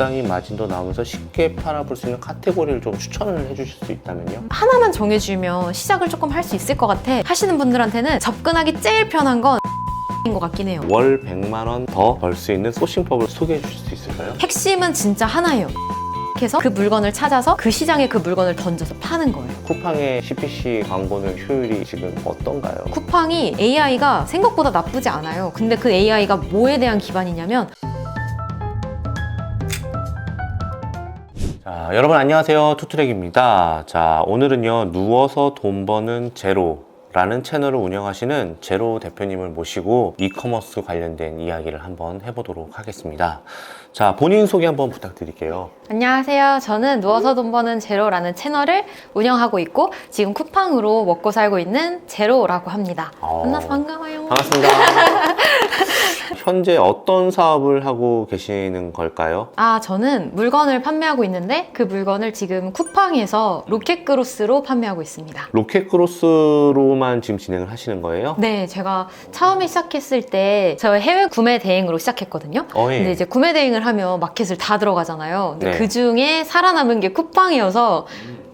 적당히 마진도 나오면서 쉽게 팔아볼 수 있는 카테고리를 좀 추천을 해주실 수 있다면요? 하나만 정해주면 시작을 조금 할 수 있을 것 같아. 하시는 분들한테는 접근하기 제일 편한 건 인것 같긴 해요. 월 100만 원 더 벌 수 있는 소싱법을 소개해 주실 수 있을까요? 핵심은 진짜 하나예요. 그래서 그 물건을 찾아서 그 시장에 그 물건을 던져서 파는 거예요. 쿠팡의 CPC 광고는 효율이 지금 어떤가요? 쿠팡이 AI가 생각보다 나쁘지 않아요. 근데 그 AI가 뭐에 대한 기반이냐면 자, 여러분 안녕하세요. 투트랙입니다. 자, 오늘은요, 누워서 돈 버는 제로. 라는 채널을 운영하시는 제로 대표님을 모시고 이커머스 관련된 이야기를 한번 해보도록 하겠습니다. 자, 본인 소개 한번 부탁드릴게요. 안녕하세요. 저는 누워서 돈 버는 제로라는 채널을 운영하고 있고 지금 쿠팡으로 먹고 살고 있는 제로라고 합니다. 어. 만나서 반가워요. 반갑습니다. 현재 어떤 사업을 하고 계시는 걸까요? 아, 저는 물건을 판매하고 있는데 그 물건을 지금 쿠팡에서 로켓그로스로 판매하고 있습니다. 로켓크로스로만 지금 진행을 하시는 거예요? 네, 제가 처음에 시작했을 때 저 해외 구매 대행으로 시작했거든요. 어, 예. 근데 이제 구매 대행을 하면 마켓을 다 들어가잖아요. 근데 네. 그 중에 살아남은 게 쿠팡이어서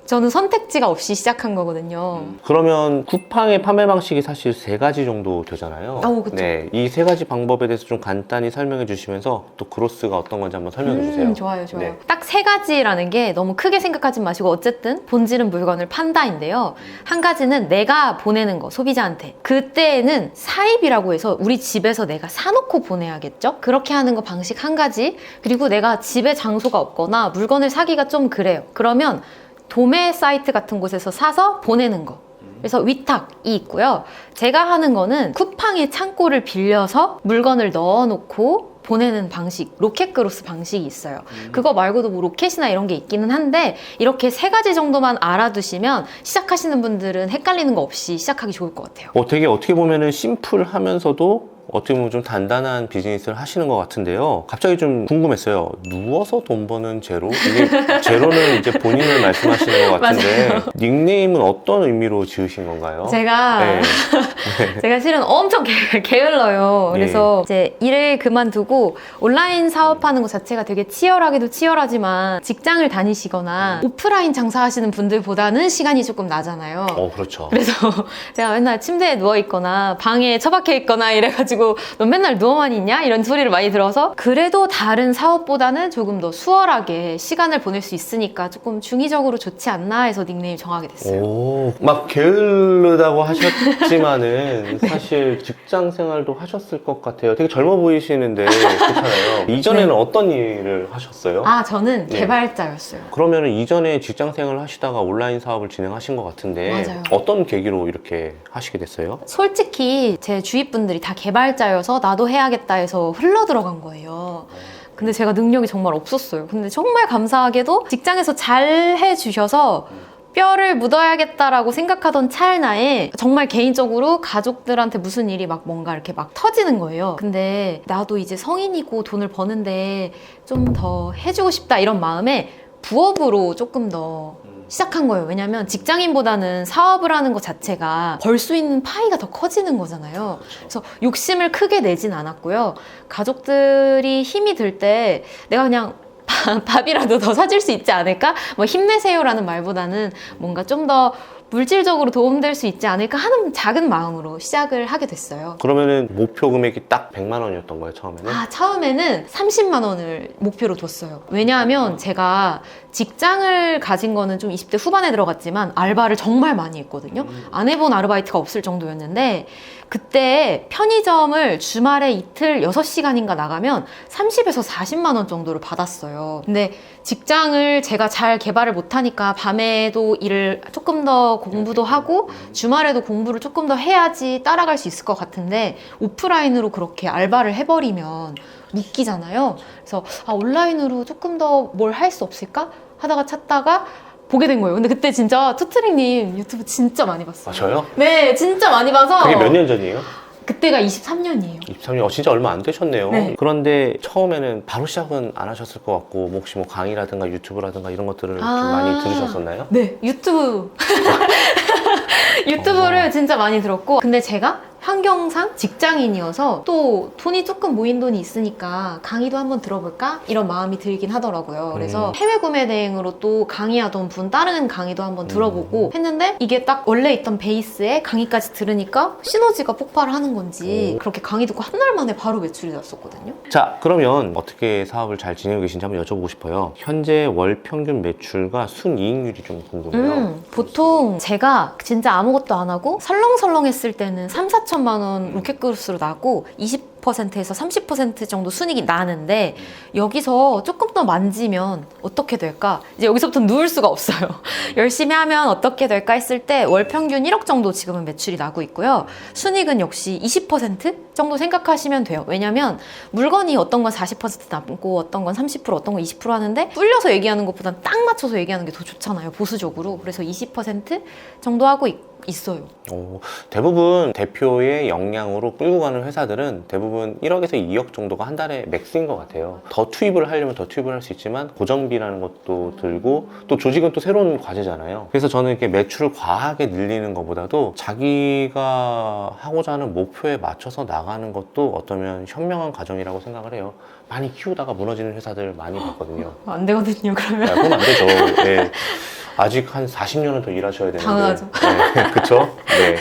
저는 선택지가 없이 시작한 거거든요. 그러면 쿠팡의 판매 방식이 사실 세 가지 정도 되잖아요. 어, 그쵸. 네, 이 세 가지 방법에 대해서 좀 간단히 설명해 주시면서 또 크로스가 어떤 건지 한번 설명해 주세요. 음, 좋아요, 좋아요. 네. 딱 세 가지라는 게 너무 크게 생각하지 마시고 어쨌든 본질은 물건을 판다인데요. 한 가지는 내가 보내는 거 소비자한테. 그때는 사입이라고 해서 우리 집에서 내가 사놓고 보내야겠죠? 그렇게 하는 거 방식 한 가지. 그리고 내가 집에 장소가 없거나 물건을 사기가 좀 그래요. 그러면 도매 사이트 같은 곳에서 사서 보내는 거. 그래서 위탁이 있고요. 제가 하는 거는 쿠팡의 창고를 빌려서 물건을 넣어 놓고 보내는 방식, 로켓그로스 방식이 있어요. 그거 말고도 뭐 로켓이나 이런 게 있기는 한데 이렇게 세 가지 정도만 알아두시면 시작하시는 분들은 헷갈리는 거 없이 시작하기 좋을 것 같아요. 어, 되게 어떻게 보면은 심플하면서도 어떻게 보면 좀 단단한 비즈니스를 하시는 것 같은데요. 갑자기 좀 궁금했어요. 누워서 돈 버는 제로? 이게 제로는 이제 본인을 말씀하시는 것 같은데 닉네임은 어떤 의미로 지으신 건가요? 제가 네. 제가 실은 엄청 게, 게을러요. 예. 그래서 이제 일을 그만두고 온라인 사업하는 것 자체가 되게 치열하기도 치열하지만 직장을 다니시거나 오프라인 장사하시는 분들보다는 시간이 조금 나잖아요. 어, 그렇죠. 그래서 제가 맨날 침대에 누워 있거나 방에 처박혀 있거나 이래가지고 너 맨날 누워만 있냐 이런 소리를 많이 들어서 그래도 다른 사업보다는 조금 더 수월하게 시간을 보낼 수 있으니까 조금 중의적으로 좋지 않나 해서 닉네임 정하게 됐어요. 오, 막 게으르다고 하셨지만은 사실 직장 생활도 하셨을 것 같아요. 되게 젊어 보이시는데 그렇잖아요. 이전에는 어떤 일을 하셨어요? 아 저는 네. 개발자였어요. 그러면은 이전에 직장 생활을 하시다가 온라인 사업을 진행하신 것 같은데 맞아요. 어떤 계기로 이렇게 하시게 됐어요? 솔직히 제 주위 분들이 다 개발 자여서 나도 해야겠다 해서 흘러 들어간 거예요. 근데 제가 능력이 정말 없었어요. 근데 정말 감사하게도 직장에서 잘 해주셔서 뼈를 묻어야겠다라고 생각하던 찰나에 정말 개인적으로 가족들한테 무슨 일이 막 뭔가 이렇게 막 터지는 거예요. 근데 나도 이제 성인이고 돈을 버는데 좀 더 해주고 싶다 이런 마음에 부업으로 조금 더 시작한 거예요. 왜냐면 직장인보다는 사업을 하는 것 자체가 벌 수 있는 파이가 더 커지는 거잖아요. 그래서 욕심을 크게 내진 않았고요. 가족들이 힘이 들 때 내가 그냥 밥- 밥이라도 더 사줄 수 있지 않을까? 뭐 힘내세요라는 말보다는 뭔가 좀 더 물질적으로 도움될 수 있지 않을까 하는 작은 마음으로 시작을 하게 됐어요. 그러면은 목표 금액이 딱 100만 원이었던 거예요, 처음에는? 아, 처음에는 30만 원을 목표로 뒀어요. 왜냐하면 제가 직장을 가진 거는 좀 20대 후반에 들어갔지만 알바를 정말 많이 했거든요. 안 해본 아르바이트가 없을 정도였는데 그때 편의점을 주말에 이틀 6시간인가 나가면 30에서 40만 원 정도를 받았어요. 근데 직장을 제가 잘 개발을 못하니까 밤에도 일을 조금 더 공부도 하고 주말에도 공부를 조금 더 해야지 따라갈 수 있을 것 같은데 오프라인으로 그렇게 알바를 해버리면 묶이잖아요. 그래서 아, 온라인으로 조금 더 뭘 할 수 없을까 하다가 찾다가 보게 된 거예요. 근데 그때 진짜 투트릭님 유튜브 진짜 많이 봤어요. 아, 저요? 네, 진짜 많이 봐서 그게 몇 년 전이에요? 그때가 23년이에요. 23년, 어, 진짜 얼마 안 되셨네요. 네. 그런데 처음에는 바로 시작은 안 하셨을 것 같고, 뭐 혹시 뭐 강의라든가 유튜브라든가 이런 것들을 좀 아. 많이 들으셨었나요? 네, 유튜브. 유튜브를 진짜 많이 들었고 근데 제가 환경상 직장인이어서 또 돈이 조금 모인 돈이 있으니까 강의도 한번 들어볼까? 이런 마음이 들긴 하더라고요. 그래서 음. 해외 구매 대행으로 또 강의하던 분 다른 강의도 한번 들어보고 했는데 이게 딱 원래 있던 베이스에 강의까지 들으니까 시너지가 폭발하는 건지 오. 그렇게 강의 듣고 한달 만에 바로 매출이 났었거든요. 자, 그러면 어떻게 사업을 잘 진행하고 계신지 한번 여쭤보고 싶어요. 현재 월 평균 매출과 순이익률이 좀 궁금해요. 음, 보통 제가 진짜 아무것도 안 하고 설렁설렁 했을 때는 3, 4천 만 원 로켓그룹스로 나고 20% 에서 30% 정도 순익이 나는데 여기서 조금 더 만지면 어떻게 될까? 이제 여기서부터 누울 수가 없어요. 열심히 하면 어떻게 될까 했을 때 월 평균 1억 정도 지금은 매출이 나고 있고요. 순익은 역시 20% 정도 생각하시면 돼요. 왜냐면 물건이 어떤 건 40% 남고 어떤 건 30% 어떤 건 20% 하는데 뚫려서 얘기하는 것보단 딱 맞춰서 얘기하는 게 더 좋잖아요. 보수적으로. 그래서 20% 정도 하고 있, 있어요. 오, 대부분 대표의 역량으로 끌고 가는 회사들은 대부분 1억에서 2억 정도가 한 달에 맥스인 것 같아요. 더 투입을 하려면 더 투입을 할 수 있지만 고정비라는 것도 들고 또 조직은 또 새로운 과제잖아요. 그래서 저는 이렇게 매출을 과하게 늘리는 것보다도 자기가 하고자 하는 목표에 맞춰서 나가는 것도 어쩌면 현명한 과정이라고 생각을 해요. 많이 키우다가 무너지는 회사들 많이 봤거든요. 안 되거든요, 그러면. 네, 그건 안 되죠. 네. 아직 한 40년은 더 일하셔야 되는데. 당연하죠. 네, 그쵸? 네.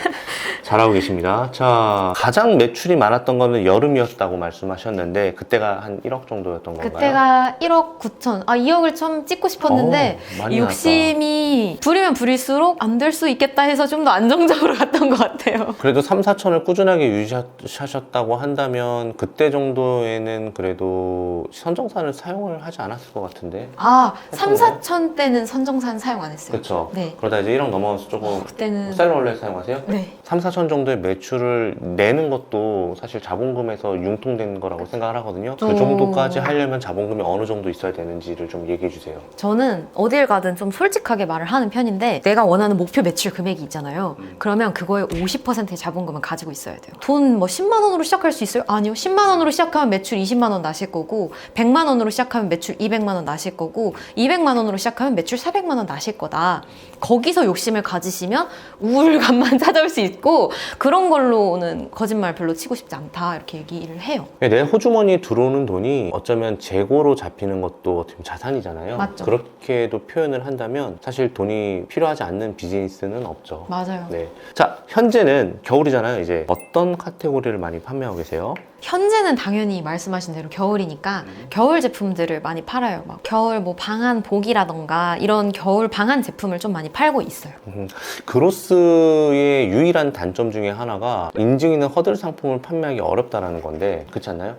잘하고 계십니다. 자, 가장 매출이 많았던 거는 여름이었다고 말씀하셨는데, 그때가 한 1억 정도였던 건가요? 그때가 1억 9천, 아 2억을 좀 찍고 싶었는데 어, 많이 욕심이 부리면 부릴수록 안 될 수 있겠다 해서 좀 더 안정적으로 갔던 것 같아요. 그래도 3, 4천을 꾸준하게 유지하셨다고 한다면, 그때 정도에는 그래도 선정산을 사용을 하지 않았을 것 같은데. 아, 3, 했었나요? 4천 때는 선정산 사용 안 했어요. 그쵸? 네. 그러다 이제 1억 넘어서 조금 그때는 셀러원래 사용하세요? 네. 3, 4천 정도의 매출을 내는 것도 사실 자본금에서 융통되는 거라고 생각을 하거든요. 그 어. 정도까지 하려면 자본금이 어느 정도 있어야 되는지를 좀 얘기해 주세요. 저는 어딜 가든 좀 솔직하게 말을 하는 편인데 내가 원하는 목표 매출 금액이 있잖아요. 그러면 그거의 50%의 자본금은 가지고 있어야 돼요. 돈 뭐 10만 원으로 시작할 수 있어요? 아니요. 10만 원으로 시작하면 매출 20만 원 나실 거고 100만 원으로 시작하면 매출 200만 원 나실 거고 200만 원으로 시작하면 매출 400만 원 나실 거다. 거기서 욕심을 가지시면 우울감만 찾아올 수 있고 그런 걸로는 거짓말 별로 치고 싶지 않다 이렇게 얘기를 해요. 내 호주머니에 들어오는 돈이 어쩌면 재고로 잡히는 것도 어떻게 보면 자산이잖아요. 맞죠. 그렇게도 표현을 한다면 사실 돈이 필요하지 않는 비즈니스는 없죠. 맞아요. 네. 자, 현재는 겨울이잖아요. 이제 어떤 카테고리를 많이 판매하고 계세요? 현재는 당연히 말씀하신 대로 겨울이니까 겨울 제품들을 많이 팔아요. 막 겨울 뭐 방한 복이라던가 이런 겨울 방한 제품을 좀 많이 팔고 있어요. 음, 그로스의 유일한 단점 중에 하나가 인증 있는 허들 상품을 판매하기 어렵다라는 건데 그렇지 않나요?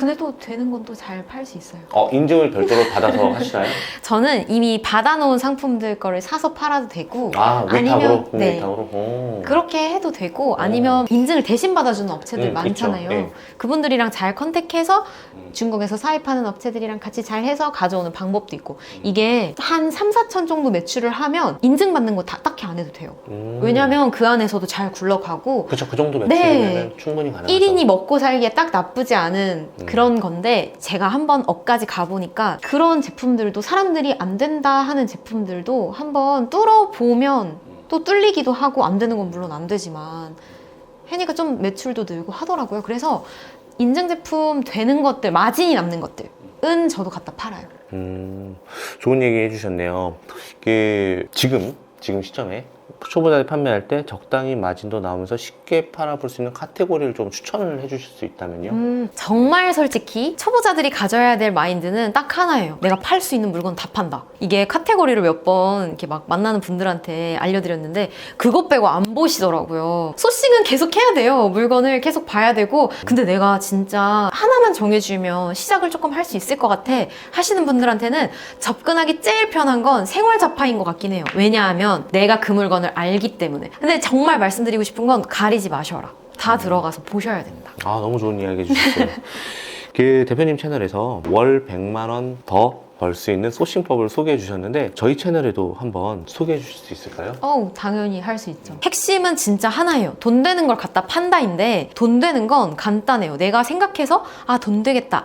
근데 또 되는 건 또 잘 팔 수 있어요. 어, 인증을 별도로 받아서 하시나요? 저는 이미 받아놓은 상품들 거를 사서 팔아도 되고 아, 위탁으로? 아니면 네. 위탁으로? 오. 그렇게 해도 되고 아니면 인증을 대신 받아주는 업체들 음, 많잖아요. 네. 그분들이랑 잘 컨택해서 음. 중국에서 사입하는 업체들이랑 같이 잘 해서 가져오는 방법도 있고 음. 이게 한 3, 4천 정도 매출을 하면 인증받는 거 다 딱히 안 해도 돼요. 음. 왜냐면 그 안에서도 잘 굴러가고 그쵸, 그 정도 네. 매출이면 충분히 가능하죠. 1인이 먹고 살기에 딱 나쁘지 않은 음. 그런 건데 제가 한번 업까지 가보니까 그런 제품들도 사람들이 안 된다 하는 제품들도 한번 뚫어보면 또 뚫리기도 하고 안 되는 건 물론 안 되지만 해니까 좀 매출도 늘고 하더라고요. 그래서 인증 제품 되는 것들, 마진이 남는 것들은 저도 갖다 팔아요. 음, 좋은 얘기 해주셨네요. 그 지금 지금 시점에 초보자들 판매할 때 적당히 마진도 나오면서 쉽게 팔아볼 수 있는 카테고리를 좀 추천을 해주실 수 있다면요. 음, 정말 솔직히 초보자들이 가져야 될 마인드는 딱 하나예요. 내가 팔 수 있는 물건 다 판다. 이게 카테고리를 몇 번 이렇게 막 만나는 분들한테 알려드렸는데 그것 빼고 안 보시더라고요. 소싱은 계속 해야 돼요. 물건을 계속 봐야 되고 근데 내가 진짜 하나만 정해주면 시작을 조금 할 수 있을 것 같아 하시는 분들한테는 접근하기 제일 편한 건 생활 잡화인 것 같긴 해요. 왜냐하면 내가 그 물건을 알기 때문에. 근데 정말 말씀드리고 싶은 건 가리지 마셔라. 다 들어가서 보셔야 됩니다. 아 너무 좋은 이야기 해주셨어요. 그 대표님 채널에서 월 100만 원더 벌 수 있는 소싱법을 소개해 주셨는데 저희 채널에도 한번 소개해 주실 수 있을까요? 어우, 당연히 할 수 있죠. 핵심은 진짜 하나예요. 돈 되는 걸 갖다 판다인데, 돈 되는 건 간단해요. 내가 생각해서, 아, 돈 되겠다.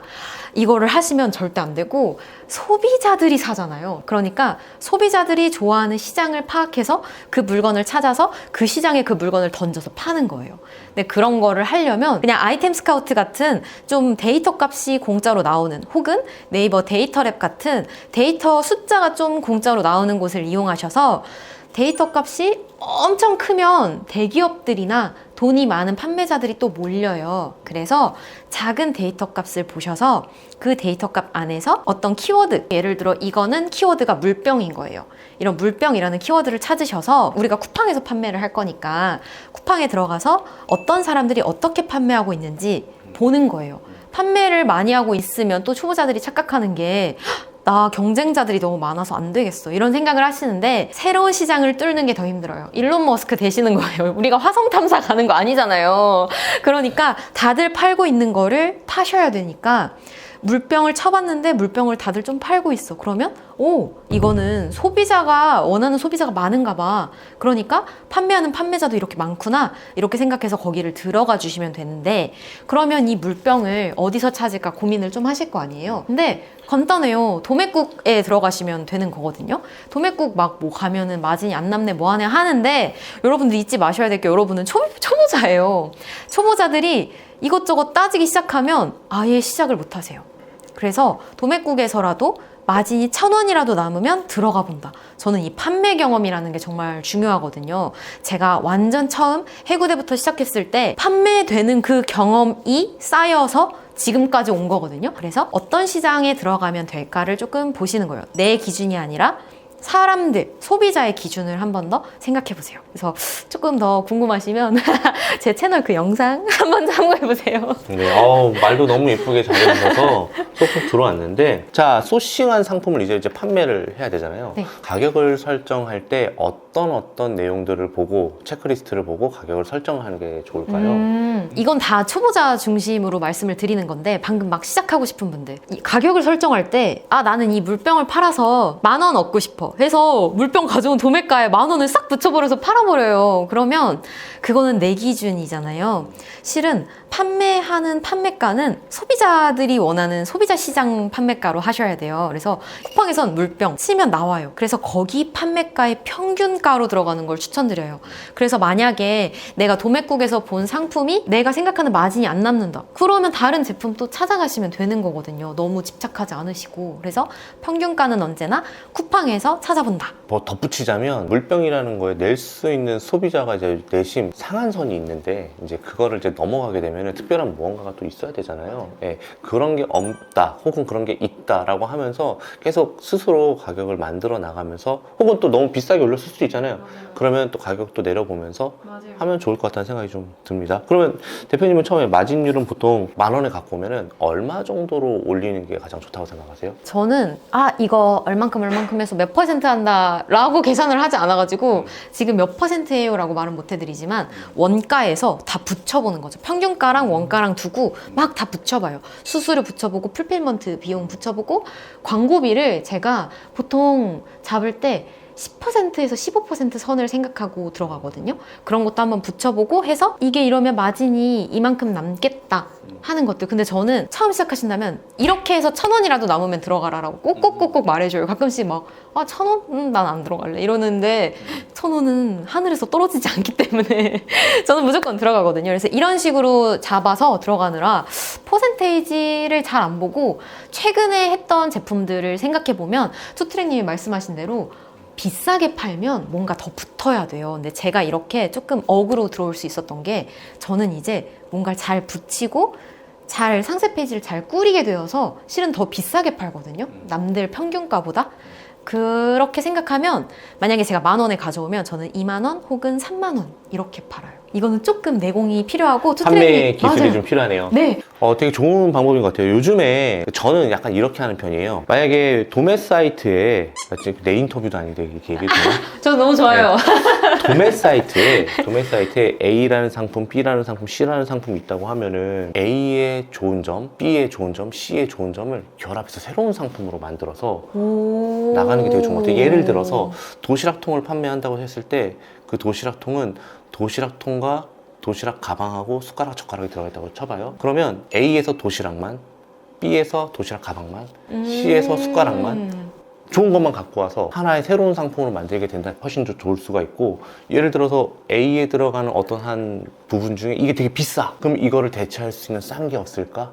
이거를 하시면 절대 안 되고, 소비자들이 사잖아요. 그러니까 소비자들이 좋아하는 시장을 파악해서 그 물건을 찾아서 그 시장에 그 물건을 던져서 파는 거예요. 근데 그런 거를 하려면 그냥 아이템 스카우트 같은 좀 데이터 값이 공짜로 나오는 혹은 네이버 데이터 랩 같은 데이터 숫자가 좀 공짜로 나오는 곳을 이용하셔서 데이터 값이 엄청 크면 대기업들이나 돈이 많은 판매자들이 또 몰려요. 그래서 작은 데이터 값을 보셔서 그 데이터 값 안에서 어떤 키워드, 예를 들어 이거는 키워드가 물병인 거예요. 이런 물병이라는 키워드를 찾으셔서 우리가 쿠팡에서 판매를 할 거니까 쿠팡에 들어가서 어떤 사람들이 어떻게 판매하고 있는지 보는 거예요. 판매를 많이 하고 있으면 또 초보자들이 착각하는 게 나 경쟁자들이 너무 많아서 안 되겠어. 이런 생각을 하시는데 새로운 시장을 뚫는 게 더 힘들어요. 일론 머스크 되시는 거예요. 우리가 화성 탐사 가는 거 아니잖아요. 그러니까 다들 팔고 있는 거를 파셔야 되니까 물병을 쳐봤는데 물병을 다들 좀 팔고 있어. 그러면 오 이거는 소비자가 원하는 소비자가 많은가 봐. 그러니까 판매하는 판매자도 이렇게 많구나. 이렇게 생각해서 거기를 들어가 주시면 되는데 그러면 이 물병을 어디서 찾을까 고민을 좀 하실 거 아니에요. 근데 간단해요. 도매국에 들어가시면 되는 거거든요. 도매국 막 뭐 가면은 마진이 안 남네 뭐 하네 하는데 여러분들 잊지 마셔야 될 게 여러분은 초, 초보자예요. 초보자들이 이것저것 따지기 시작하면 아예 시작을 못 하세요. 그래서 도매국에서라도 마진이 천 원이라도 남으면 들어가 본다. 저는 이 판매 경험이라는 게 정말 중요하거든요. 제가 완전 처음 해구대부터 시작했을 때 판매되는 그 경험이 쌓여서 지금까지 온 거거든요. 그래서 어떤 시장에 들어가면 될까를 조금 보시는 거예요. 내 기준이 아니라 사람들, 소비자의 기준을 한 번 더 생각해 보세요. 그래서 조금 더 궁금하시면 제 채널 그 영상 한 번 참고해 보세요. 네, 어우, 말도 너무 예쁘게 잘 해주셔서 쏙쏙 들어왔는데, 자, 소싱한 상품을 이제 이제 판매를 해야 되잖아요. 네. 가격을 설정할 때 어떤 어떤 내용들을 보고, 체크리스트를 보고 가격을 설정하는 게 좋을까요? 음, 이건 다 초보자 중심으로 말씀을 드리는 건데 방금 막 시작하고 싶은 분들 이 가격을 설정할 때 아 나는 이 물병을 팔아서 만 원 얻고 싶어 해서 물병 가져온 도매가에 만 원을 싹 붙여버려서 팔아버려요. 그러면 그거는 내 기준이잖아요. 실은 판매하는 판매가는 소비자들이 원하는 소비자 시장 판매가로 하셔야 돼요 그래서 쿠팡에선 물병 치면 나와요 그래서 거기 판매가의 평균가로 들어가는 걸 추천드려요 그래서 만약에 내가 도매국에서 본 상품이 내가 생각하는 마진이 안 남는다. 그러면 다른 제품 또 찾아가시면 되는 거거든요. 너무 집착하지 않으시고. 그래서 평균가는 언제나 쿠팡에서 찾아본다. 뭐 덧붙이자면 물병이라는 거에 낼 수 있는 소비자가 이제 내심 상한선이 있는데 이제 그거를 이제 넘어가게 되면 특별한 무언가가 또 있어야 되잖아요. 예, 그런 게 없다 혹은 그런 게 있다라고 하면서 계속 스스로 가격을 만들어 나가면서 혹은 또 너무 비싸게 올렸을 수도 있잖아요. 그러면 또 가격도 내려보면서 하면 좋을 것 같다는 생각이 좀 듭니다. 그러면 대표님은 처음에 마진율은 보통 만 원에 갖고 오면은 얼마 정도로 올리는 게 가장 좋다고 생각하세요? 저는 아 이거 얼만큼 얼만큼 해서 몇 퍼센트 한다라고 계산을 하지 않아가지고 지금 몇 퍼센트예요라고 말은 못 해드리지만 원가에서 다 붙여보는 거죠. 평균 가랑 원가랑 두고 막 다 붙여봐요. 수수료 붙여보고 풀필먼트 비용 붙여보고 광고비를 제가 보통 잡을 때 10%에서 15% 선을 생각하고 들어가거든요. 그런 것도 한번 붙여보고 해서 이게 이러면 마진이 이만큼 남겠다 하는 것들. 근데 저는 처음 시작하신다면 이렇게 해서 천 원이라도 남으면 들어가라라고 꼭꼭꼭꼭 말해줘요. 가끔씩 막, 아, 천 원? 음, 난안 들어갈래. 이러는데 천 원은 하늘에서 떨어지지 않기 때문에 저는 무조건 들어가거든요. 그래서 이런 식으로 잡아서 들어가느라 퍼센테이지를 잘 안 보고 최근에 했던 제품들을 생각해보면 투트랙님이 말씀하신 대로 비싸게 팔면 뭔가 더 붙어야 돼요. 근데 제가 이렇게 조금 억으로 들어올 수 있었던 게 저는 이제 뭔가를 잘 붙이고 잘 상세 페이지를 잘 꾸리게 되어서 실은 더 비싸게 팔거든요. 남들 평균가보다. 그렇게 생각하면 만약에 제가 만 원에 가져오면 저는 2만 원 혹은 3만 원 이렇게 팔아요. 이거는 조금 내공이 필요하고 판매 투트랙이- 기술이 맞아요. 좀 필요하네요. 네, 어, 되게 좋은 방법인 것 같아요. 요즘에 저는 약간 이렇게 하는 편이에요. 만약에 도매 사이트에 지금 내 인터뷰도 아닌데 이렇게 얘기해도 되나? 저 너무 좋아요. 도매 사이트에 도매 사이트에 A라는 상품, B라는 상품, C라는 상품이 있다고 하면은 A의 좋은 점, B의 좋은 점, C의 좋은 점을 결합해서 새로운 상품으로 만들어서 오. 나가는 게 되게 좋은 것 같아요. 예를 들어서 도시락통을 판매한다고 했을 때 그 도시락통은 도시락통과 도시락 가방하고 숟가락 젓가락이 들어가 있다고 쳐봐요. 그러면 A에서 도시락만 B에서 도시락 가방만, C에서 숟가락만 음. 좋은 것만 갖고 와서 하나의 새로운 상품으로 만들게 된다면 훨씬 더 좋을 수가 있고 예를 들어서 A에 들어가는 어떤 한 부분 중에 이게 되게 비싸. 그럼 이거를 대체할 수 있는 싼 게 없을까?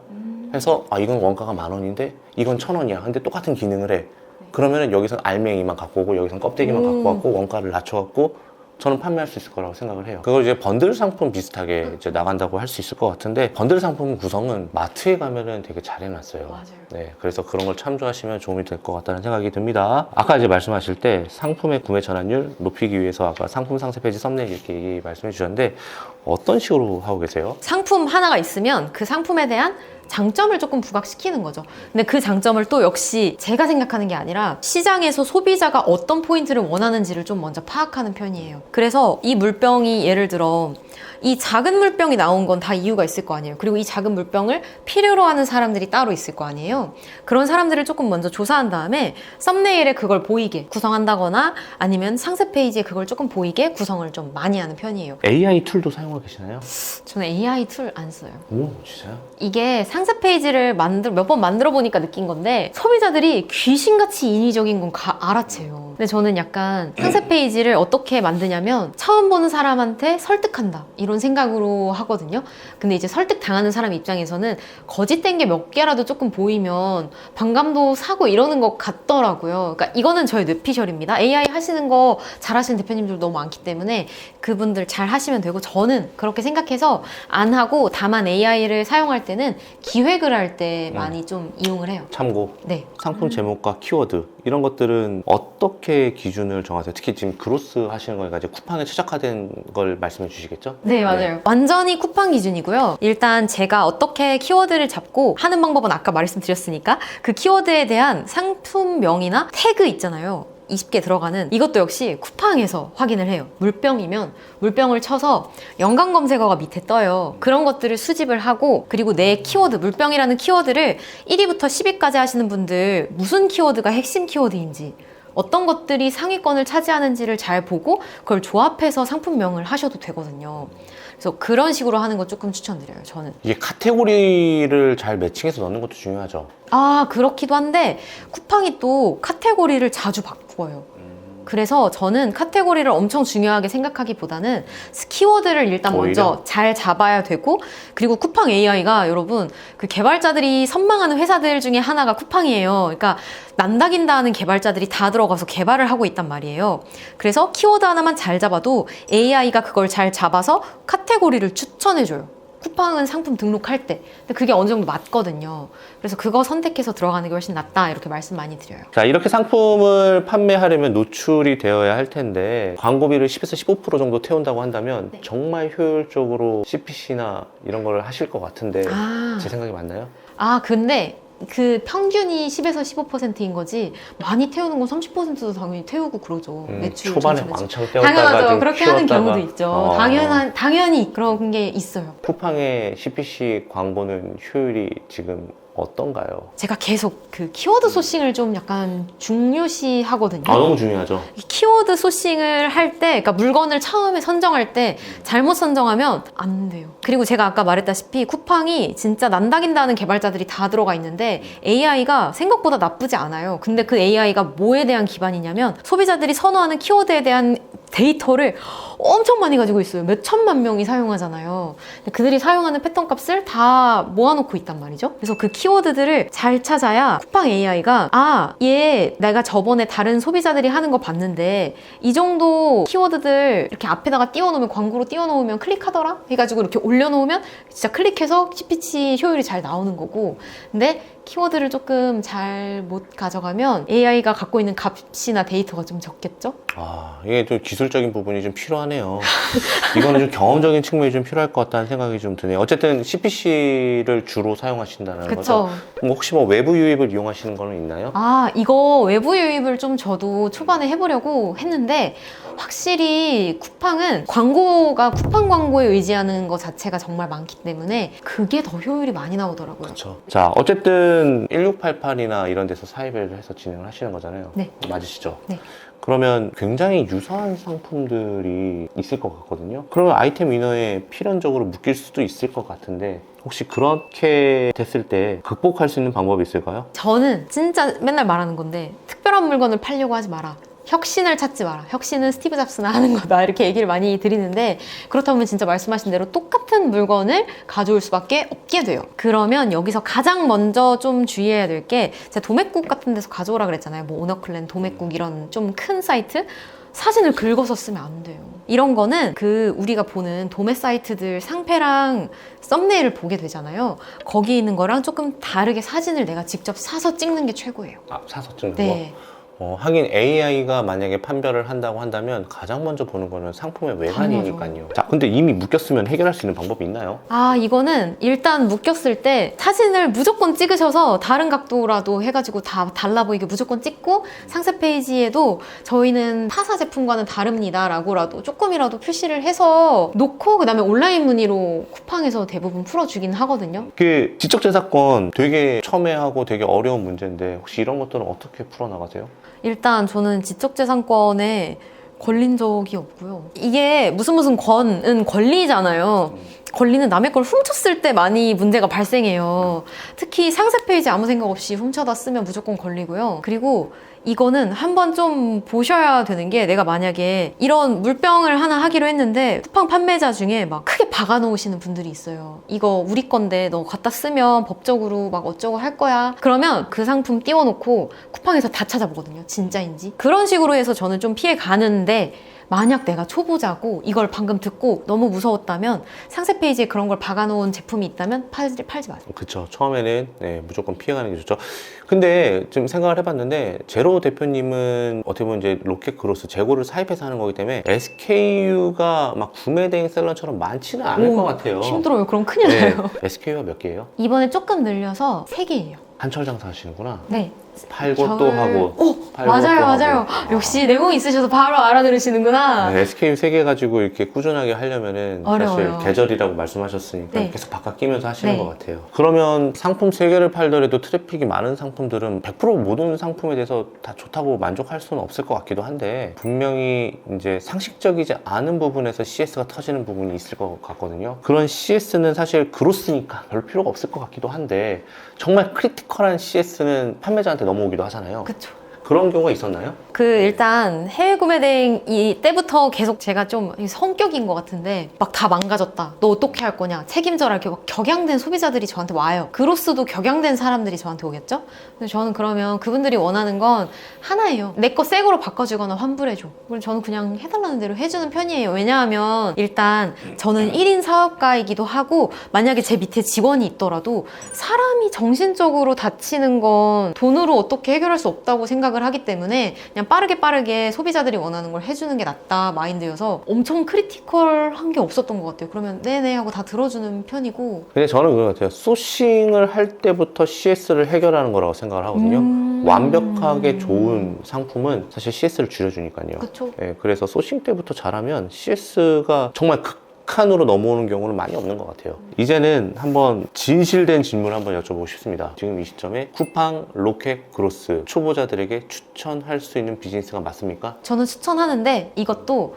해서 아 이건 원가가 만 원인데 이건 천 원이야. 근데 똑같은 기능을 해. 그러면은 여기선 알맹이만 갖고 오고 여기선 껍데기만 음. 갖고 왔고 원가를 낮춰갖고 저는 판매할 수 있을 거라고 생각을 해요. 그걸 이제 번들 상품 비슷하게 이제 나간다고 할 수 있을 것 같은데 번들 상품 구성은 마트에 가면은 되게 잘 해놨어요. 맞아요. 네, 그래서 그런 걸 참조하시면 도움이 될 것 같다는 생각이 듭니다. 아까 이제 말씀하실 때 상품의 구매 전환율 높이기 위해서 아까 상품 상세 페이지 썸네일 이렇게 말씀해 주셨는데 어떤 식으로 하고 계세요? 상품 하나가 있으면 그 상품에 대한 장점을 조금 부각시키는 거죠. 근데 그 장점을 또 역시 제가 생각하는 게 아니라 시장에서 소비자가 어떤 포인트를 원하는지를 좀 먼저 파악하는 편이에요. 그래서 이 물병이 예를 들어 이 작은 물병이 나온 건 다 이유가 있을 거 아니에요. 그리고 이 작은 물병을 필요로 하는 사람들이 따로 있을 거 아니에요. 그런 사람들을 조금 먼저 조사한 다음에 썸네일에 그걸 보이게 구성한다거나 아니면 상세 페이지에 그걸 조금 보이게 구성을 좀 많이 하는 편이에요. AI 툴도 사용하고 계시나요? 저는 AI 툴 안 써요. 오, 진짜요? 이게 상세 페이지를 만들 몇 번 만들어 보니까 느낀 건데 소비자들이 귀신같이 인위적인 건 가- 알아채요. 근데 저는 약간 상세 페이지를 어떻게 만드냐면 처음 보는 사람한테 설득한다 이런 생각으로 하거든요. 근데 이제 설득 당하는 사람 입장에서는 거짓된 게 몇 개라도 조금 보이면 반감도 사고 이러는 것 같더라고요. 그러니까 이거는 저의 뇌피셜입니다. AI 하시는 거 잘하시는 대표님들 너무 많기 때문에 그분들 잘 하시면 되고 저는 그렇게 생각해서 안 하고 다만 AI를 사용할 때는 기획을 할때 음. 많이 좀 이용을 해요. 참고 네. 상품 제목과 키워드 이런 것들은 어떻게 기준을 정하세요? 특히 지금 그로스 하시는 거니까 이제 쿠팡에 최적화된 걸 말씀해 주시겠죠? 네, 맞아요. 완전히 쿠팡 기준이고요. 일단 제가 어떻게 키워드를 잡고 하는 방법은 아까 말씀드렸으니까 그 키워드에 대한 상품명이나 태그 있잖아요. 20개 들어가는 이것도 역시 쿠팡에서 확인을 해요. 물병이면 물병을 쳐서 연관 검색어가 밑에 떠요. 그런 것들을 수집을 하고 그리고 내 키워드 물병이라는 키워드를 1위부터 10위까지 하시는 분들 무슨 키워드가 핵심 키워드인지 어떤 것들이 상위권을 차지하는지를 잘 보고 그걸 조합해서 상품명을 하셔도 되거든요. 그래서 그런 식으로 하는 거 조금 추천드려요, 저는. 이게 카테고리를 잘 매칭해서 넣는 것도 중요하죠. 아, 그렇기도 한데 쿠팡이 또 카테고리를 자주 바꾸어요. 그래서 저는 카테고리를 엄청 중요하게 생각하기보다는 키워드를 일단 오히려? 먼저 잘 잡아야 되고 그리고 쿠팡 AI가 여러분 그 개발자들이 선망하는 회사들 중에 하나가 쿠팡이에요. 그러니까 난다긴다 하는 개발자들이 다 들어가서 개발을 하고 있단 말이에요. 그래서 키워드 하나만 잘 잡아도 AI가 그걸 잘 잡아서 카테고리를 추천해줘요. 쿠팡은 상품 등록할 때. 근데 그게 어느 정도 맞거든요. 그래서 그거 선택해서 들어가는 게 훨씬 낫다. 이렇게 말씀 많이 드려요. 자, 이렇게 상품을 판매하려면 노출이 되어야 할 텐데 광고비를 10에서 15% 정도 태운다고 한다면 네. 정말 효율적으로 CPC나 이런 걸 하실 것 같은데 아. 제 생각이 맞나요? 아, 근데 그 평균이 10에서 15%인 거지 많이 태우는 건 30%도 당연히 태우고 그러죠. 음, 매출 초반에. 왕창 때웠다가 당연하죠. 좀 그렇게 하는 키웠다가. 경우도 있죠. 어. 당연한 당연히 그런 게 있어요. 쿠팡의 CPC 광고는 효율이 지금 어떤가요? 제가 계속 그 키워드 소싱을 좀 약간 중요시 하거든요. 아, 너무 중요하죠. 이 키워드 소싱을 할 때, 그러니까 물건을 처음에 선정할 때 잘못 선정하면 안 돼요. 그리고 제가 아까 말했다시피 쿠팡이 진짜 난다긴다는 개발자들이 다 들어가 있는데 AI가 생각보다 나쁘지 않아요. 근데 그 AI가 뭐에 대한 기반이냐면 소비자들이 선호하는 키워드에 대한 데이터를 엄청 많이 가지고 있어요. 몇 천만 명이 사용하잖아요. 그들이 사용하는 패턴 값을 다 모아놓고 있단 말이죠. 그래서 그 키워드들을 잘 찾아야 쿠팡 AI가 아, 얘 내가 저번에 다른 소비자들이 하는 거 봤는데 이 정도 키워드들 이렇게 앞에다가 띄워놓으면 광고로 띄워놓으면 클릭하더라? 해가지고 이렇게 올려놓으면 진짜 클릭해서 CPC 효율이 잘 나오는 거고 근데 키워드를 조금 잘 못 가져가면 AI가 갖고 있는 값이나 데이터가 좀 적겠죠? 아, 이게 좀 기술적인 부분이 좀 필요하네요. 이거는 좀 경험적인 측면이 좀 필요할 것 같다는 생각이 좀 드네요. 어쨌든 CPC를 주로 사용하신다는 거죠. 그쵸? 그럼 혹시 뭐 외부 유입을 이용하시는 거는 있나요? 아, 이거 외부 유입을 좀 저도 초반에 해보려고 했는데, 확실히 쿠팡은 광고가 쿠팡 광고에 의지하는 것 자체가 정말 많기 때문에 그게 더 효율이 많이 나오더라고요. 그렇죠. 자, 어쨌든 지금은 1688이나 이런 데서 사입을 해서 진행을 하시는 거잖아요. 네. 맞으시죠? 네. 그러면 굉장히 유사한 상품들이 있을 것 같거든요. 그러면 아이템 인어에 필연적으로 묶일 수도 있을 것 같은데 혹시 그렇게 됐을 때 극복할 수 있는 방법이 있을까요? 저는 진짜 맨날 말하는 건데 특별한 물건을 팔려고 하지 마라. 혁신을 찾지 마라. 혁신은 스티브 잡스나 하는 거다. 이렇게 얘기를 많이 드리는데 그렇다면 진짜 말씀하신 대로 똑같은 물건을 가져올 수밖에 없게 돼요. 그러면 여기서 가장 먼저 좀 주의해야 될 게 제가 도매국 같은 데서 가져오라 그랬잖아요. 뭐 오너클랜, 도매국 이런 좀 큰 사이트 사진을 긁어서 쓰면 안 돼요. 이런 거는 그 우리가 보는 도매 사이트들 상패랑 썸네일을 보게 되잖아요. 거기 있는 거랑 조금 다르게 사진을 내가 직접 사서 찍는 게 최고예요. 아, 사서 찍는 네. 거? 어, 하긴 AI가 만약에 판별을 한다고 한다면 가장 먼저 보는 거는 상품의 외관이니까요. 자, 근데 이미 묶였으면 해결할 수 있는 방법이 있나요? 아, 이거는 일단 묶였을 때 사진을 무조건 찍으셔서 다른 각도라도 해가지고 다 달라 보이게 무조건 찍고 상세 페이지에도 저희는 타사 제품과는 다릅니다 라고라도 조금이라도 표시를 해서 놓고 그 다음에 온라인 문의로 쿠팡에서 대부분 풀어주긴 하거든요. 그 지적재산권 되게 첨예하고 되게 어려운 문제인데 혹시 이런 것들은 어떻게 풀어나가세요? 일단 저는 지적재산권에 걸린 적이 없고요. 이게 무슨 무슨 권은 권리잖아요. 권리는 남의 걸 훔쳤을 때 많이 문제가 발생해요. 특히 상세 페이지 아무 생각 없이 훔쳐다 쓰면 무조건 걸리고요. 그리고 이거는 한번 좀 보셔야 되는 게 내가 만약에 이런 물병을 하나 하기로 했는데 쿠팡 판매자 중에 막 크게 박아 놓으시는 분들이 있어요. 이거 우리 건데 너 갖다 쓰면 법적으로 막 어쩌고 할 거야. 그러면 그 상품 띄워놓고 쿠팡에서 다 찾아보거든요. 진짜인지. 그런 식으로 해서 저는 좀 피해 가는데 만약 내가 초보자고 이걸 방금 듣고 너무 무서웠다면 상세 페이지에 그런 걸 박아놓은 제품이 있다면 팔지, 팔지 마세요. 그쵸. 처음에는 네, 무조건 피해가는 게 좋죠. 근데 지금 생각을 해봤는데 제로 대표님은 어떻게 보면 이제 로켓 그로스 재고를 사입해서 하는 거기 때문에 SKU가 막 구매 대행 셀러처럼 많지는 않을 오, 것 같아요. 힘들어요. 그럼 큰일 네, 나요. SKU가 몇 개예요? 이번에 조금 늘려서 3개예요. 한철 장사 하시는구나. 네. 팔고 또 하고. 오, 팔고 맞아요, 또 맞아요. 하고. 역시 내공 있으셔서 바로 알아들으시는구나. 네, SKU 3개 가지고 이렇게 꾸준하게 하려면은 어려워요. 사실 계절이라고 말씀하셨으니까 네. 계속 바꿔 끼면서 하시는 네. 것 같아요. 그러면 상품 3개를 팔더라도 트래픽이 많은 상품들은 100% 모든 상품에 대해서 다 좋다고 만족할 수는 없을 것 같기도 한데 분명히 이제 상식적이지 않은 부분에서 CS가 터지는 부분이 있을 것 같거든요. 그런 CS는 사실 그로스니까 별 필요가 없을 것 같기도 한데 정말 크리티컬한 CS는 판매자한테 넘어오기도 하잖아요. 그쵸. 그런 경우가 있었나요? 그 일단 해외 구매 대행 이 때부터 계속 제가 좀 성격인 것 같은데 막 다 망가졌다. 너 어떻게 할 거냐? 책임져라. 이렇게 막 격양된 소비자들이 저한테 와요. 그로스도 격양된 사람들이 저한테 오겠죠? 근데 저는 그러면 그분들이 원하는 건 하나예요. 내 거 새 거로 바꿔주거나 환불해줘. 그럼 저는 그냥 해달라는 대로 해주는 편이에요. 왜냐하면 일단 저는 1인 사업가이기도 하고 만약에 제 밑에 직원이 있더라도 사람이 정신적으로 다치는 건 돈으로 어떻게 해결할 수 없다고 생각 을 하기 때문에 그냥 빠르게 빠르게 소비자들이 원하는 걸 해주는 게 낫다 마인드여서 엄청 크리티컬한 게 없었던 것 같아요. 그러면 네네 하고 다 들어주는 편이고 근데 저는 그런 것 같아요. 소싱을 할 때부터 CS를 해결하는 거라고 생각을 하거든요. 음. 완벽하게 좋은 상품은 사실 CS를 줄여주니까요. 그쵸. 예, 그래서 소싱 때부터 잘하면 CS가 정말 극 한으로 넘어오는 경우는 많이 없는 것 같아요. 이제는 한번 진실된 질문을 한번 여쭤보고 싶습니다. 지금 이 시점에 쿠팡, 로켓, 그로스 초보자들에게 추천할 수 있는 비즈니스가 맞습니까? 저는 추천하는데 이것도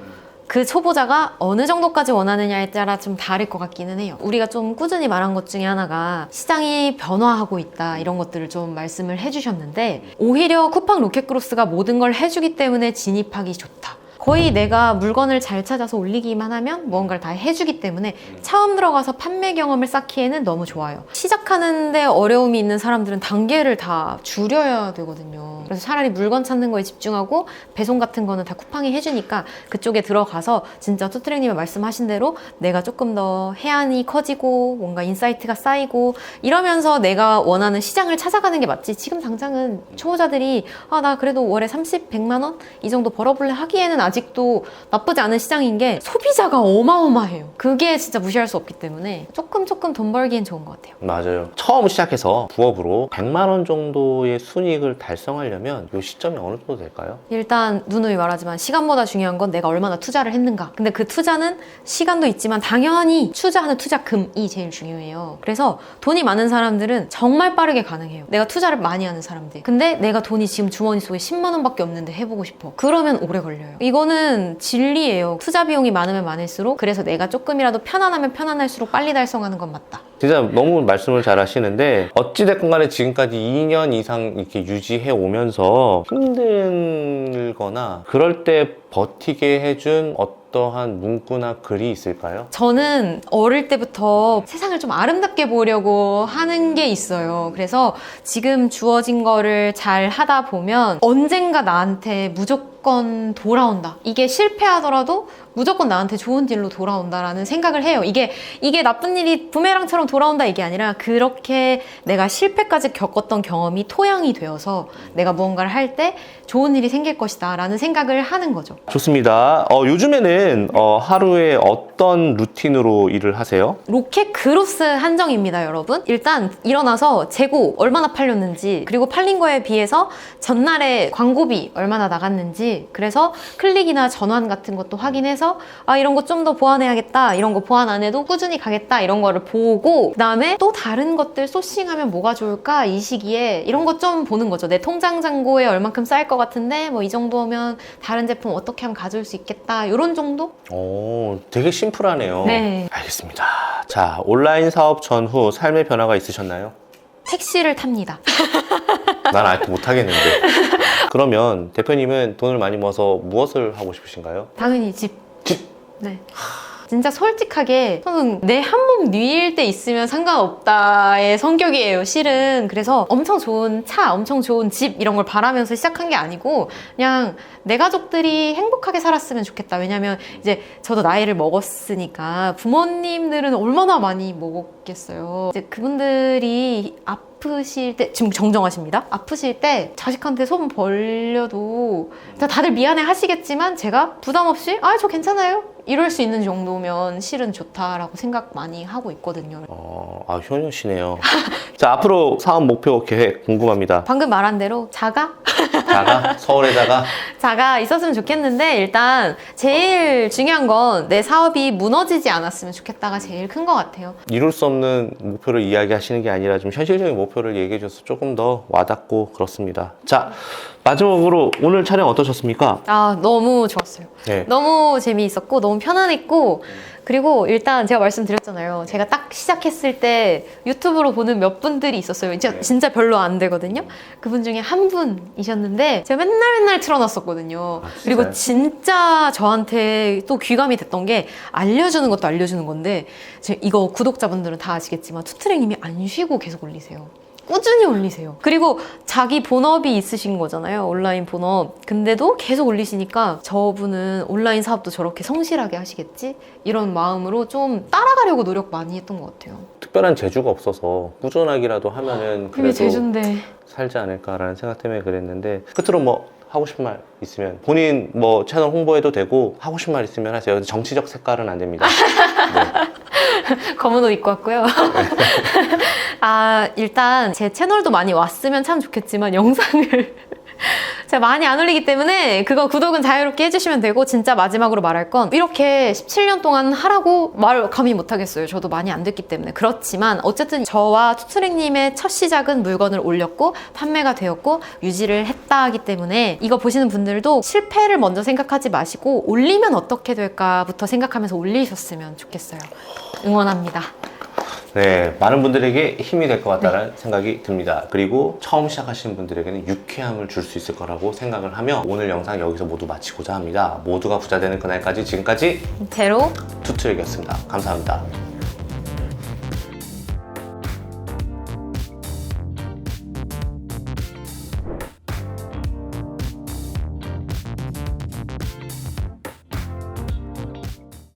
그 초보자가 어느 정도까지 원하느냐에 따라 좀 다를 것 같기는 해요. 우리가 좀 꾸준히 말한 것 중에 하나가 시장이 변화하고 있다 이런 것들을 좀 말씀을 해주셨는데 오히려 쿠팡 로켓크로스가 모든 걸 해주기 때문에 진입하기 좋다. 거의 내가 물건을 잘 찾아서 올리기만 하면 무언가를 다 해주기 때문에 처음 들어가서 판매 경험을 쌓기에는 너무 좋아요. 시작하는데 어려움이 있는 사람들은 단계를 다 줄여야 되거든요. 그래서 차라리 물건 찾는 거에 집중하고 배송 같은 거는 다 쿠팡이 해주니까 그쪽에 들어가서 진짜 투트랙님이 말씀하신 대로 내가 조금 더 해안이 커지고 뭔가 인사이트가 쌓이고 이러면서 내가 원하는 시장을 찾아가는 게 맞지. 지금 당장은 초보자들이 아, 나 그래도 월에 30, 100만 원? 이 정도 벌어볼래 하기에는 아직도 나쁘지 않은 시장인 게 소비자가 어마어마해요. 그게 진짜 무시할 수 없기 때문에 조금 조금 돈 벌기엔 좋은 것 같아요. 맞아요. 처음 시작해서 부업으로 100만 원 정도의 순이익을 달성하려면 이 시점이 어느 정도 될까요? 일단 누누이 말하지만 시간보다 중요한 건 내가 얼마나 투자를 했는가. 근데 그 투자는 시간도 있지만 당연히 투자하는 투자금이 제일 중요해요. 그래서 돈이 많은 사람들은 정말 빠르게 가능해요. 내가 투자를 많이 하는 사람들. 근데 내가 돈이 지금 주머니 속에 10만 원밖에 없는데 해보고 싶어. 그러면 오래 걸려요. 이거 는 진리예요. 투자 비용이 많으면 많을수록 그래서 내가 조금이라도 편안하면 편안할수록 빨리 달성하는 건 맞다. 진짜 너무 말씀을 잘 하시는데 어찌됐건 간에 지금까지 2년 이상 이렇게 유지해 오면서 힘들거나 그럴 때 버티게 해준 어떠한 문구나 글이 있을까요? 저는 어릴 때부터 세상을 좀 아름답게 보려고 하는 게 있어요. 그래서 지금 주어진 거를 잘 하다 보면 언젠가 나한테 무조건 돌아온다. 이게 실패하더라도 무조건 나한테 좋은 일로 돌아온다라는 생각을 해요. 이게 이게 나쁜 일이 부메랑처럼 돌아온다 이게 아니라 그렇게 내가 실패까지 겪었던 경험이 토양이 되어서 내가 무언가를 할 때 좋은 일이 생길 것이다라는 생각을 하는 거죠. 좋습니다. 어, 요즘에는 어, 하루에 어떤 루틴으로 일을 하세요? 로켓 그로스 한정입니다, 여러분. 일단 일어나서 재고 얼마나 팔렸는지, 그리고 팔린 거에 비해서 전날에 광고비 얼마나 나갔는지, 그래서 클릭이나 전환 같은 것도 확인해서, 아, 이런 거 좀 더 보완해야겠다, 이런 거 보완 안 해도 꾸준히 가겠다, 이런 거를 보고, 그 다음에 또 다른 것들 소싱하면 뭐가 좋을까, 이 시기에, 이런 거좀 보는 거죠. 내 통장 잔고에 얼만큼 쌓일 것 같은데, 뭐 이 정도면 다른 제품 어떻게 하면 가져올 수 있겠다, 이런 정도? 오, 되게 심플하네요. 네. 알겠습니다. 자, 온라인 사업 전후 삶의 변화가 있으셨나요? 택시를 탑니다. 난 아직 못하겠는데. 그러면 대표님은 돈을 많이 모아서 무엇을 하고 싶으신가요? 당연히 집. 집. 네. 진짜 솔직하게 저는 내 한몸 뉘일 때 있으면 상관없다의 성격이에요, 실은. 그래서 엄청 좋은 차, 엄청 좋은 집 이런 걸 바라면서 시작한 게 아니고 그냥 내 가족들이 행복하게 살았으면 좋겠다. 왜냐면 이제 저도 나이를 먹었으니까 부모님들은 얼마나 많이 먹었겠어요. 이제 그분들이 아프실 때 지금 정정하십니다. 아프실 때 자식한테 손 벌려도 다들 미안해 하시겠지만 제가 부담 없이 아 저 괜찮아요 이럴 수 있는 정도면 실은 좋다라고 생각 많이 하고 있거든요. 어, 아, 효녀시네요. 자, 앞으로 사업 목표 계획 궁금합니다. 방금 말한 대로 자가 자가? 서울에다가? 자가 있었으면 좋겠는데 일단 제일 중요한 건 내 사업이 무너지지 않았으면 좋겠다가 제일 큰 것 같아요. 이룰 수 없는 목표를 이야기하시는 게 아니라 좀 현실적인 목표 를 얘기해 줘서 조금 더 와닿고 그렇습니다. 자, 마지막으로 오늘 촬영 어떠셨습니까? 아 너무 좋았어요. 네. 너무 재미있었고 너무 편안했고 그리고 일단 제가 말씀드렸잖아요. 제가 딱 시작했을 때 유튜브로 보는 몇 분들이 있었어요. 진짜, 네. 진짜 별로 안 되거든요. 그분 중에 한 분이셨는데 제가 맨날 맨날 틀어놨었거든요. 아? 그리고 진짜 저한테 또 귀감이 됐던 게 알려주는 것도 알려주는 건데 제 이거 구독자분들은 다 아시겠지만 투트랙님이 안 쉬고 계속 올리세요. 꾸준히 올리세요. 그리고 자기 본업이 있으신 거잖아요. 온라인 본업. 근데도 계속 올리시니까 저분은 온라인 사업도 저렇게 성실하게 하시겠지? 이런 마음으로 좀 따라가려고 노력 많이 했던 것 같아요. 특별한 재주가 없어서 꾸준하기라도 하면은 그게 그래도 제주인데. 살지 않을까라는 생각 때문에 그랬는데 끝으로 뭐 하고 싶은 말 있으면 본인 뭐 채널 홍보해도 되고 하고 싶은 말 있으면 하세요. 정치적 색깔은 안 됩니다. 네. 검은 옷 입고 왔고요. 아, 일단 제 채널도 많이 왔으면 참 좋겠지만 영상을 제가 많이 안 올리기 때문에 그거 구독은 자유롭게 해주시면 되고 진짜 마지막으로 말할 건 이렇게 17년 동안 하라고 말 감히 못하겠어요. 저도 많이 안 됐기 때문에 그렇지만 어쨌든 저와 투트랙님의 첫 시작은 물건을 올렸고 판매가 되었고 유지를 했다 하기 때문에 이거 보시는 분들도 실패를 먼저 생각하지 마시고 올리면 어떻게 될까부터 생각하면서 올리셨으면 좋겠어요. 응원합니다. 네, 많은 분들에게 힘이 될 것 같다는 생각이 듭니다. 그리고 처음 시작하시는 분들에게는 유쾌함을 줄 수 있을 거라고 생각을 하며 오늘 영상 여기서 모두 마치고자 합니다. 모두가 부자 되는 그날까지 지금까지 제로 투트랙이었습니다. 감사합니다.